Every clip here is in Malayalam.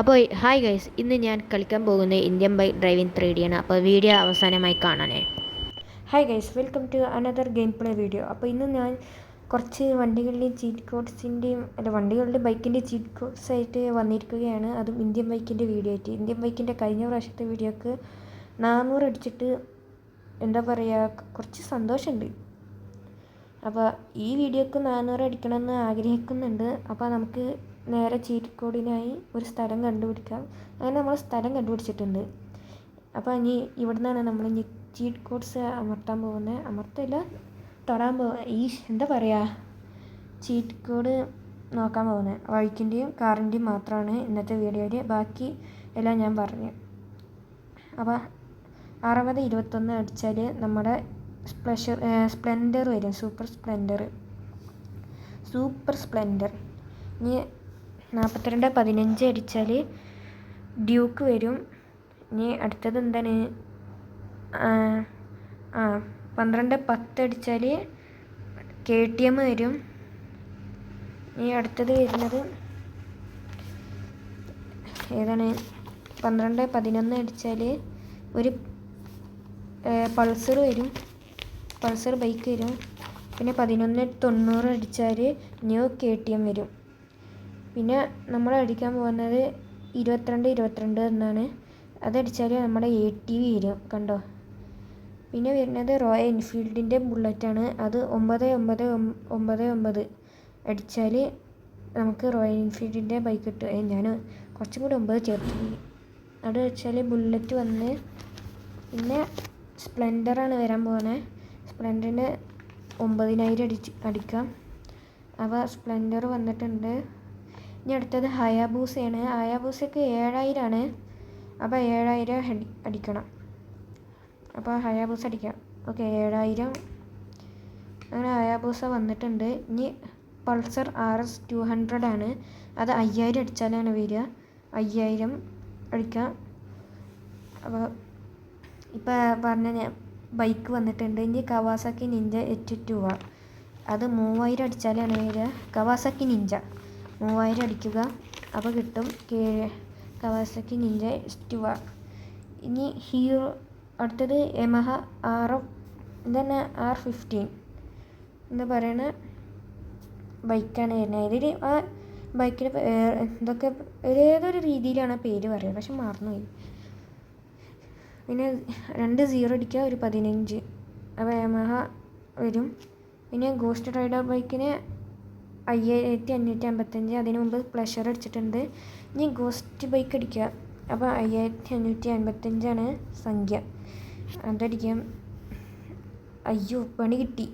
അപ്പോൾ ഹായ് ഗൈസ് ഇന്ന് ഞാൻ കളിക്കാൻ പോകുന്നത് ഇന്ത്യൻ ബൈക്ക് ഡ്രൈവിംഗ് ത്രീ ആണ്. അപ്പോൾ വീഡിയോ അവസാനമായി കാണാനേ. Hi guys welcome to another game play video അപ്പോൾ ഇന്ന് ഞാൻ കുറച്ച് വണ്ടികളുടെയും ചീറ്റ് കോഡ്സിന്റെയും അല്ല വണ്ടികളുടെ ബൈക്കിന്റെ ചീറ്റ് കോഡ്സ് ആയിട്ട് വന്നിരിക്കുകയാണ്. അതും ഇന്ത്യൻ ബൈക്കിന്റെ വീഡിയോ ആയിട്ട്. ഇന്ത്യൻ ബൈക്കിന്റെ കഴിഞ്ഞ പ്രാവശ്യത്തെ വീഡിയോക്ക് നാനൂറ് അടിച്ചിട്ട് എന്താ പറയുക കുറച്ച് സന്തോഷമുണ്ട്. അപ്പോൾ ഈ വീഡിയോക്ക് നാനൂറ് അടിക്കണമെന്ന് ആഗ്രഹിക്കുന്നുണ്ട്. അപ്പോൾ നമുക്ക് നേരെ ചീറ്റിക്കോടിനായി ഒരു സ്ഥലം കണ്ടുപിടിക്കാം അങ്ങനെ നമ്മൾ സ്ഥലം കണ്ടുപിടിച്ചിട്ടുണ്ട്. അപ്പോൾ ഇനി ഇവിടെ നിന്നാണ് നമ്മൾ ഇനി ചീറ്റ് കോഡ്സ് അമർത്താൻ പോകുന്നത് അമർത്തല്ല തൊടാൻ പോ ഈ എന്താ പറയുക ചീറ്റ് കോഡ് നോക്കാൻ പോകുന്നത് വഴിക്കിന്റെയും കാറിന്റെയും മാത്രമാണ് ഇന്നത്തെ വീഡിയോയിൽ ബാക്കി എല്ലാം ഞാൻ പറഞ്ഞു. അപ്പോൾ അറുപത് ഇരുപത്തൊന്ന് അടിച്ചാൽ നമ്മുടെ സ്പ്ലഷർ സ്പ്ലെൻഡർ വരും. Super Splendor. Super Splendor. ഇനി നാൽപ്പത്തിരണ്ട് പതിനഞ്ച് അടിച്ചാൽ ഡ്യൂക്ക് വരും. ഇനി അടുത്തത് എന്താണ്? ആ പന്ത്രണ്ട് പത്ത് അടിച്ചാൽ കെ ടി എം വരും. ഇനി അടുത്തത് വരുന്നത് ഏതാണ്? പന്ത്രണ്ട് പതിനൊന്ന് അടിച്ചാൽ ഒരു പൾസർ വരും. പൾസർ ബൈക്ക് വരും. പിന്നെ പതിനൊന്ന് തൊണ്ണൂറ് അടിച്ചാൽ ന്യൂ കെ ടി എം വരും. പിന്നെ നമ്മൾ അടിക്കാൻ പോകുന്നത് ഇരുപത്തിരണ്ട് ഇരുപത്തിരണ്ട് എന്നാണ്. അതടിച്ചാൽ നമ്മുടെ എ ടി വി വരും കണ്ടോ? പിന്നെ വരുന്നത് റോയൽ എൻഫീൽഡിന്റെ ബുള്ളറ്റാണ് അത് ഒമ്പത് ഒമ്പത് ഒമ്പത് ഒമ്പത് അടിച്ചാൽ നമുക്ക് റോയൽ എൻഫീൽഡിന്റെ ബൈക്ക് കിട്ടും. ഞാൻ കുറച്ചും കൂടി ഒമ്പത് ചേർത്തു. അത് വെച്ചാൽ ബുള്ളറ്റ് വന്ന് പിന്നെ സ്പ്ലെൻഡറാണ് വരാൻ പോകുന്നത് സ്പ്ലെൻഡറിന് ഒമ്പതിനായിരം അടിച്ച് അടിക്കാം. അപ്പോൾ സ്പ്ലെൻഡർ വന്നിട്ടുണ്ട്. ഇനി അടുത്തത് ഹയാബൂസയാണ്. ഹയാബൂസയ്ക്ക് ഏഴായിരമാണ് അപ്പോൾ ഏഴായിരം അടി അടിക്കണം. അപ്പോൾ ഹയാബൂസ അടിക്കാം. ഓക്കെ ഏഴായിരം. അങ്ങനെ ഹയാബൂസ വന്നിട്ടുണ്ട്. ഇനി Pulsar R S two hundred ആണ് അത് അയ്യായിരം അടിച്ചാലാണ് വരിക. അയ്യായിരം അടിക്കാം. അപ്പോൾ ഇപ്പോൾ പറഞ്ഞ ഞാൻ ബൈക്ക് വന്നിട്ടുണ്ട്. ഇനി കവാസാക്കി നിഞ്ച എച്ച് ടു ആ. അത് മൂവായിരം അടിച്ചാലാണ് വരിക. Kawasaki Ninja. മൂവായിരം അടിക്കുക അപ്പോൾ കിട്ടും കവാസക്കി നിന്റെ എച്ച് ഇനി ഹീറോ അടുത്തത് യമഹ ആർ ഇതന്നെ ആർ ഫിഫ്റ്റീൻ. എന്ന് പറയുന്ന ബൈക്കാണ് വരുന്നത് ഇതിൽ ആ ബൈക്കിന് എന്തൊക്കെ ഏതൊരു രീതിയിലാണ് പേര് പറയുക പക്ഷെ മറന്നുപോയി. പിന്നെ രണ്ട് സീറോ അടിക്കുക ഒരു പതിനഞ്ച്. അപ്പോൾ യമഹ വരും. പിന്നെ ഗോസ്റ്റ് റൈഡർ ബൈക്കിന് അയ്യായിരത്തി അഞ്ഞൂറ്റി അമ്പത്തഞ്ച് അതിന് മുമ്പ് പ്ലഷർ അടിച്ചിട്ടുണ്ട്. ഇനി ഗോസ്റ്റ് ബൈക്ക് അടിക്കുക. അപ്പോൾ അയ്യായിരത്തി അഞ്ഞൂറ്റി അൻപത്തഞ്ചാണ് സംഖ്യ. അതടിക്കാം. അയ്യോ പണി കിട്ടി.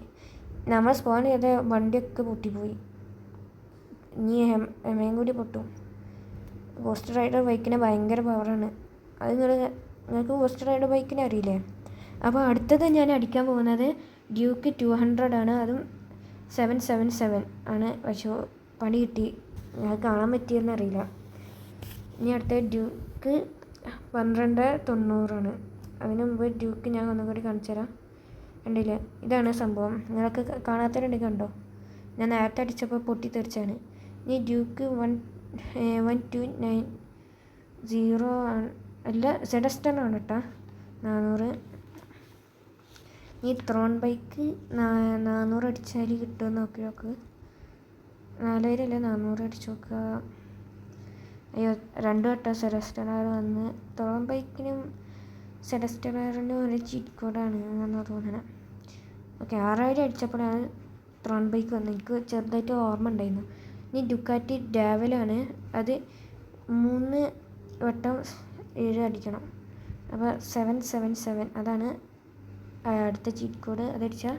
നമ്മൾ സ്പോൺ ചെയ്ത വണ്ടിയൊക്കെ പൊട്ടിപ്പോയി. ഇനി എമയും കൂടി പൊട്ടും. ഗോസ്റ്റ് റൈഡർ ബൈക്കിന് ഭയങ്കര പവറാണ് അത് നിങ്ങൾ നിങ്ങൾക്ക് ഗോസ്റ്റ് റൈഡർ ബൈക്കിനെ അറിയില്ലേ? അപ്പോൾ അടുത്തത് ഞാൻ അടിക്കാൻ പോകുന്നത് ഡ്യൂക്ക് ടു ഹൺഡ്രഡ് ആണ്. അതും സെവൻ സെവൻ സെവൻ ആണ് പക്ഷേ പണി കിട്ടി. ഞങ്ങൾക്ക് കാണാൻ പറ്റിയെന്ന് അറിയില്ല. ഇനി അടുത്ത ഡ്യൂക്ക് പന്ത്രണ്ട് തൊണ്ണൂറാണ് അതിനു മുമ്പ് ഡ്യൂക്ക് ഞാൻ ഒന്നും കൂടി കാണിച്ചു തരാം. കണ്ടില്ല? ഇതാണ് സംഭവം. നിങ്ങൾക്ക് കാണാത്തവരുണ്ടെങ്കിൽ കണ്ടോ? ഞാൻ നേരത്തെ അടിച്ചപ്പോൾ പൊട്ടിത്തെറിച്ചാണ് ഇനി Duke one one two nine zero ആണ്. അല്ല സെഡസ്റ്റൺ ആണ് കേട്ടോ. നാനൂറ്. ഈ ത്രോൺ ബൈക്ക് നാനൂറ് അടിച്ചാൽ കിട്ടുമെന്ന് നോക്കി നോക്ക്. നാലായിരം അല്ല നാനൂറ് അടിച്ച് നോക്കുക അയ്യോ രണ്ട് വട്ടം സെഡസ്റ്റണർ വന്ന്. ത്രോൺ ബൈക്കിനും സെഡസ്റ്റണറിനും ഒരു ചീറ്റ് കോഡാണ് എന്നാണ് തോന്നണം. ഓക്കെ ആറായിരം അടിച്ചപ്പോഴാണ് ത്രോൺ ബൈക്ക് വന്നത്. എനിക്ക് ചെറുതായിട്ട് ഓർമ്മ ഉണ്ടായിരുന്നു. ഇനി ഡുക്കാറ്റി ഡാവലാണ്. അത് മൂന്ന് വട്ടം ഏഴ് അടിക്കണം. അപ്പോൾ സെവൻ സെവൻ സെവൻ. അതാണ് അടുത്ത ചീറ്റ് കോഡ് അതടിച്ചാൽ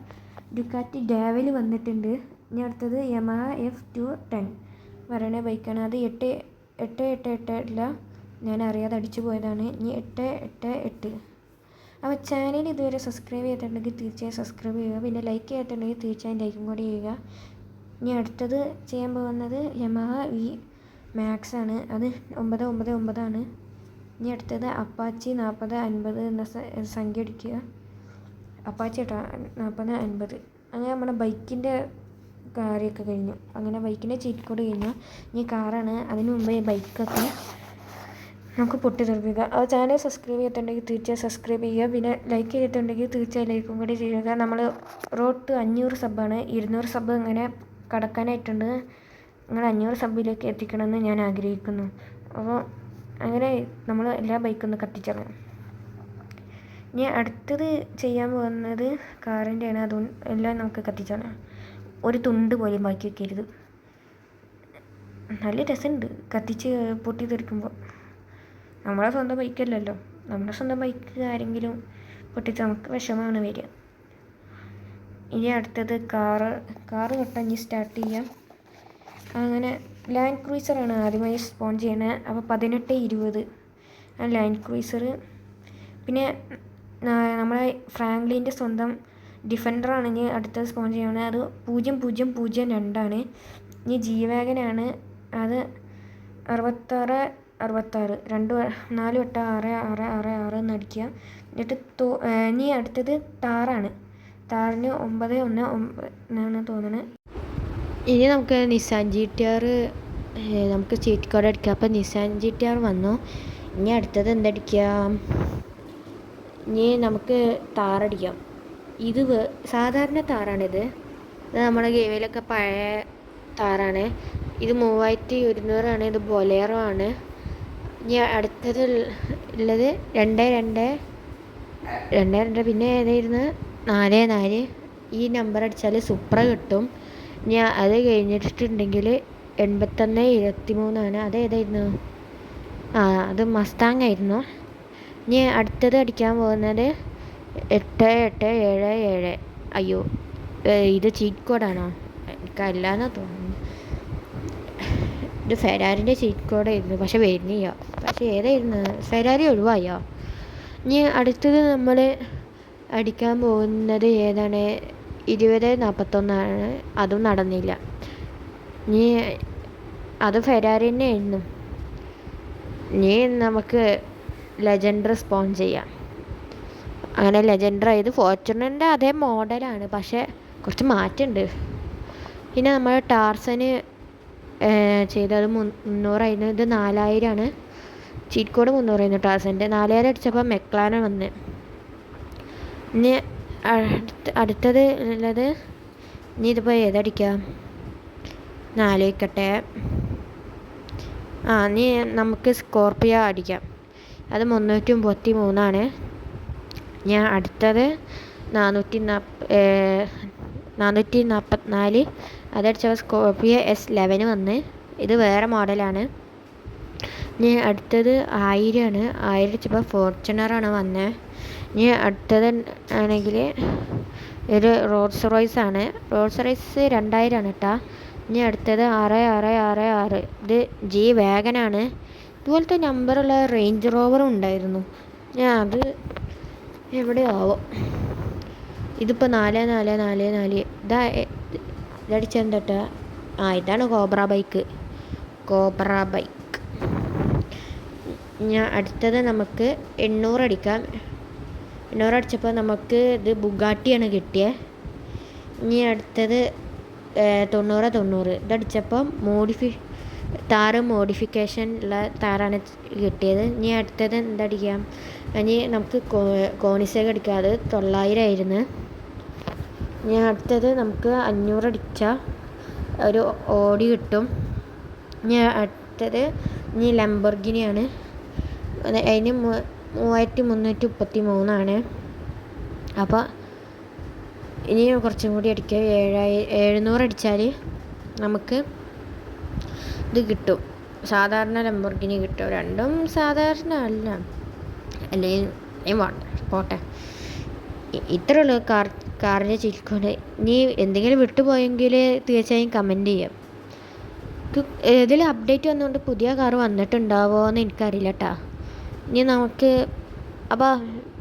ഡുക്കാറ്റി ഡാവൽ വന്നിട്ടുണ്ട്. ഇനി അടുത്തത് യമഹ എഫ് ടു ടെൻ പറയണ ബൈക്കാണ്. അത് എട്ട് എട്ട് എട്ട് എട്ട് അല്ല ഞാൻ അറിയാതെ അടിച്ചു പോയതാണ്. ഇനി എട്ട് എട്ട് എട്ട്. അപ്പോൾ ചാനൽ ഇതുവരെ സബ്സ്ക്രൈബ് ചെയ്തിട്ടുണ്ടെങ്കിൽ തീർച്ചയായും സബ്സ്ക്രൈബ് ചെയ്യുക. പിന്നെ ലൈക്ക് ചെയ്തിട്ടുണ്ടെങ്കിൽ തീർച്ചയായും ലൈക്കും കൂടി ചെയ്യുക. ഇനി അടുത്തത് ചെയ്യാൻ പോകുന്നത് യമഹ വി മാക്സ് ആണ്. അത് ഒമ്പത് ഒമ്പത് ഒമ്പതാണ് ഇനി അടുത്തത് അപ്പാച്ചി നാൽപ്പത് അൻപത് എന്ന സംഖ്യ അടിക്കുക. അപ്പാച്ചി കേട്ടോ നാൽപ്പത് അൻപത്. അങ്ങനെ നമ്മുടെ ബൈക്കിന്റെ കാര്യമൊക്കെ കഴിഞ്ഞു. അങ്ങനെ ബൈക്കിന്റെ ചീറ്റ് കോഡ് കഴിഞ്ഞു. ഇനി കാറാണ്. അതിന് മുമ്പ് ബൈക്കൊക്കെ നമുക്ക് പൊട്ടി പൊട്ടിത്തെറിപ്പിക്കുക. ആ ചാനൽ സബ്സ്ക്രൈബ് ചെയ്തിട്ടുണ്ടെങ്കിൽ തീർച്ചയായും സബ്സ്ക്രൈബ് ചെയ്യുക. പിന്നെ ലൈക്ക് ചെയ്തിട്ടുണ്ടെങ്കിൽ തീർച്ചയായും ലൈക്കും കൂടി ചെയ്യുക. നമ്മൾ റോഡ് ടു അഞ്ഞൂറ് സബ്ബാണ്. ഇരുന്നൂറ് സബ് അങ്ങനെ കടക്കാനായിട്ടുണ്ട്. നിങ്ങൾ അഞ്ഞൂറ് സബ്ബിലേക്ക് എത്തിക്കണമെന്ന് ഞാൻ ആഗ്രഹിക്കുന്നു. അപ്പോൾ അങ്ങനെ നമ്മൾ എല്ലാ ബൈക്കും ഒന്ന് ഇനി അടുത്തത് ചെയ്യാൻ പോകുന്നത് കാറിന്റെയാണ്. അതുകൊണ്ട് എല്ലാം നമുക്ക് കത്തിച്ചാണ്. ഒരു തുണ്ട് പോലും ബാക്കി വെക്കരുത്. നല്ല രസമുണ്ട്. കത്തിച്ച് പൊട്ടി തെറിക്കുമ്പോൾ. നമ്മളെ സ്വന്തം ബൈക്കല്ലല്ലോ നമ്മുടെ സ്വന്തം ബൈക്ക് ആരെങ്കിലും പൊട്ടിച്ച് നമുക്ക് വിഷമമാണ് വരിക. ഇനി അടുത്തത് കാറ്. കാറ് തൊട്ടഞ്ഞ് സ്റ്റാർട്ട് ചെയ്യാം. അങ്ങനെ ലാൻഡ് ക്രൂയിസറാണ് ആദ്യമായി സ്പോൺ ചെയ്യണത് അപ്പോൾ പതിനെട്ട് ഇരുപത്. ആ ലാൻഡ് ക്രൂയിസർ പിന്നെ നമ്മളെ ഫ്രാങ്ക്ലിന്റെ സ്വന്തം ഡിഫൻഡറാണ് ഇനി അടുത്ത സ്പോൺ ചെയ്യണത് അത് പൂജ്യം പൂജ്യം പൂജ്യം രണ്ടാണ്. ഇനി ജി അത് അറുപത്താറ് അറുപത്താറ് രണ്ട് നാല് വട്ടം ആറ് ആറ് ആറ് ആറ് എന്ന് അടിക്കുക. എന്നിട്ട് തോ ഇനി അടുത്തത് താറാണ്. താറിന് ഒമ്പത് ഒന്ന് ഒമ്പത് എന്നാണ് തോന്നുന്നത് ഇനി നമുക്ക് നിസാൻ ജി ടി ആർ നമുക്ക് ചീറ്റ് കോഡ് അടിക്കാം. അപ്പോൾ നിസാൻ ജി ടി ആർ വന്നു. ഇനി അടുത്തത് എന്തടിക്കാം ഇനി നമുക്ക് താറടിക്കാം ഇത് സാധാരണ താറാണിത് ഇത് നമ്മുടെ ഗെയിമിലൊക്കെ പഴയ താറാണ് ഇത് മൂവായിരത്തി ഒരുന്നൂറാണ് ഇത് ബൊലേറോ ആണ്. ഇനി അടുത്തത് ഉള്ള- ഉള്ളത് രണ്ട് രണ്ട് രണ്ട് രണ്ട് പിന്നെ ഏതായിരുന്നു? നാല് നാല്. ഈ നമ്പർ അടിച്ചാൽ സുപ്ര കിട്ടും. ഇനി അത് കഴിഞ്ഞിട്ടുണ്ടെങ്കിൽ എൺപത്തൊന്ന് ഇരുപത്തി മൂന്നാണ് അത് ഏതായിരുന്നു? ആ അത് മസ്താങ് ആയിരുന്നു ഇനി അടുത്തത് അടിക്കാൻ പോകുന്നത് എട്ട് എട്ട് ഏഴ് ഏഴ്. അയ്യോ ഇത് ചീറ്റ് കോഡാണോ എനിക്കല്ലാന്നാ തോന്നുന്നു. ഇത് ഫെരാറിന്റെ ചീറ്റ് കോഡായിരുന്നു പക്ഷെ വരുന്നില്ല. പക്ഷെ ഏതായിരുന്നു? ഫെരാരി ഒഴിവായോ? ഇനി അടുത്തത് നമ്മൾ അടിക്കാൻ പോകുന്നത് ഏതാണ്? ഇരുപത് നാൽപ്പത്തൊന്നാണ്. അതും നടന്നില്ല. ഇനി അത് ഫെരാറി തന്നെയായിരുന്നു ഇനി നമുക്ക് ലെജൻഡർ സ്പോൺ ചെയ്യാം. അങ്ങനെ ലെജൻഡർ ആയത് ഫോർച്യൂണറിന്റെ അതേ മോഡലാണ് പക്ഷേ കുറച്ച് മാറ്റമുണ്ട്. പിന്നെ നമ്മൾ ടാർസന് ചെയ്തത് മുന്നൂറായിരുന്നു ഇത് നാലായിരമാണ് ചീറ്റ് കോഡ് മുന്നൂറായിരുന്നു ടാർസന്റെ നാലായിരം അടിച്ചപ്പോൾ മെക്ലാന വന്ന്. ഇനി അടുത്ത അടുത്തത് ഉള്ളത് ഇനി ഇതിപ്പോൾ ഏതടിക്കാം? നാലേക്കട്ടെ. ആ നീ നമുക്ക് സ്കോർപ്പിയോ അടിക്കാം. അത് മുന്നൂറ്റി മുപ്പത്തി മൂന്നാണ്. ഞാൻ അടുത്തത് നാനൂറ്റി നാനൂറ്റി നാൽപ്പത്തിനാല് അതടിച്ചപ്പോൾ സ്കോർപിയോ എസ് ലെവന് വന്ന്. ഇത് വേറെ മോഡലാണ്. ഞാൻ അടുത്തത് ആയിരമാണ് ആയിരം അടിച്ചപ്പോൾ ഫോർച്യൂണറാണ് വന്നത് ഇനി അടുത്തത് ആണെങ്കിൽ ഒരു റോൾസ് റോയ്സ് ആണ്. റോൾസ് റോയ്സ് രണ്ടായിരമാണ് കേട്ടോ ഇനി അടുത്തത് ആറ് ആറ് ആറ് ആറ്. ഇത് ജി വാഗനാണ് ഇതുപോലത്തെ നമ്പറുള്ള റേഞ്ച് റോവറും ഉണ്ടായിരുന്നു. ഞാൻ അത് എവിടെയാവോ. ഇതിപ്പോൾ നാല് നാല് നാല് നാല്. ഇതാ ഇതടിച്ചെന്തട്ട? ഇതടിച്ചെന്താ ആ ഇതാണ് കോബ്ര ബൈക്ക്. Cobra bike. ഞാൻ അടുത്തത് നമുക്ക് എണ്ണൂറ് അടിക്കാം. എണ്ണൂറ് അടിച്ചപ്പോൾ നമുക്ക് ഇത് ബുഗാട്ടിയാണ് കിട്ടിയത് ഇനി അടുത്തത് തൊണ്ണൂറ് തൊണ്ണൂറ്. ഇതടിച്ചപ്പം മോഡിഫി താറ് മോഡിഫിക്കേഷൻ ഉള്ള താറാണ് കിട്ടിയത്. ഇനി അടുത്തത് എന്തടിക്കാം? ഇനി നമുക്ക് കോ കോണിസേക്ക് അടിക്കാം. അത് തൊള്ളായിരം ആയിരുന്നു. ഇനി അടുത്തത് നമുക്ക് അഞ്ഞൂറ് അടിച്ചാൽ ഒരു ഓടി കിട്ടും. ഇനി അടുത്തത് ഇനി ലംബർഗിനിയാണ്. അത് അതിന് മൂവായിരത്തി മുന്നൂറ്റി മുപ്പത്തി മൂന്നാണ് അപ്പോൾ ഇനി കുറച്ചും കൂടി അടിക്കുക ഏഴായി എഴുന്നൂറ് അടിച്ചാൽ നമുക്ക് ഇത് കിട്ടും. സാധാരണ ലംബോർഗിനി കിട്ടും. രണ്ടും സാധാരണ അല്ല. അല്ലെങ്കിൽ വേണ്ട പോട്ടെ. ഉള്ളൂ കാർ കാറിന്റെ ചിരിക്കൊണ്ട് നീ എന്തെങ്കിലും വിട്ടുപോയെങ്കിൽ തീർച്ചയായും കമന്റ് ചെയ്യാം. ഇതിൽ അപ്ഡേറ്റ് വന്നുകൊണ്ട് പുതിയ കാർ വന്നിട്ടുണ്ടാവോ എന്ന് എനിക്കറിയില്ല കേട്ടാ ഇനി നമുക്ക് അപ്പോൾ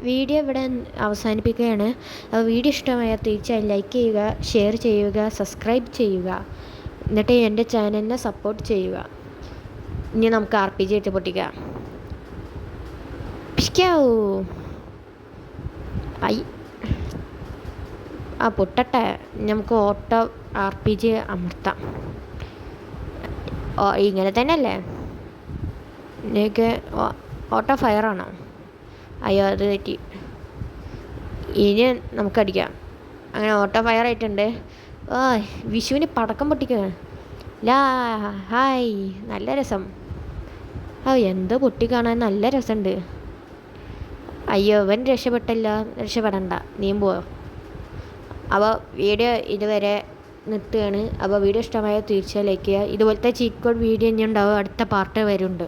വീഡിയോ ഇവിടെ അവസാനിപ്പിക്കുകയാണ്. അപ്പോൾ വീഡിയോ ഇഷ്ടമായാൽ തീർച്ചയായും ലൈക്ക് ചെയ്യുക ഷെയർ ചെയ്യുക സബ്സ്ക്രൈബ് ചെയ്യുക. എന്നിട്ട് എന്റെ ചാനലിനെ സപ്പോർട്ട് ചെയ്യുക. ഇനി നമുക്ക് ആർ പി ജി ഇട്ട് പൊട്ടിക്കാം. പിടിക്കാവൂ ഐ ആ പൊട്ടട്ടെ. നമുക്ക് ഓട്ടോ ആർ പി ജി അമർത്താം. ഇങ്ങനെ തന്നെയല്ലേ? ഓ ഓട്ടോ ഫയറാണോ അയ്യോ അത് തെറ്റി. ഇനി നമുക്കടിക്കാം അങ്ങനെ ഓട്ടോ ഫയർ ആയിട്ടുണ്ട്. ആ വിഷുവിന് പടക്കം പൊട്ടിക്കുകയാണ് ലാ ഹായ് നല്ല രസം. ആ എന്തോ പൊട്ടി കാണാൻ നല്ല രസമുണ്ട് അയ്യോ ഇവൻ രക്ഷപ്പെട്ടല്ല രക്ഷപ്പെടണ്ട. നീ പോയോ അപ്പോൾ വീഡിയോ ഇതുവരെ നിർത്തുകയാണ്. അപ്പോൾ വീഡിയോ ഇഷ്ടമായ തീർച്ചയായും ലൈക്ക് ചെയ്യുക. ഇതുപോലത്തെ കോഡ് വീഡിയോ ഇനി ഉണ്ടാവും. അടുത്ത പാർട്ട് വരുന്നുണ്ട്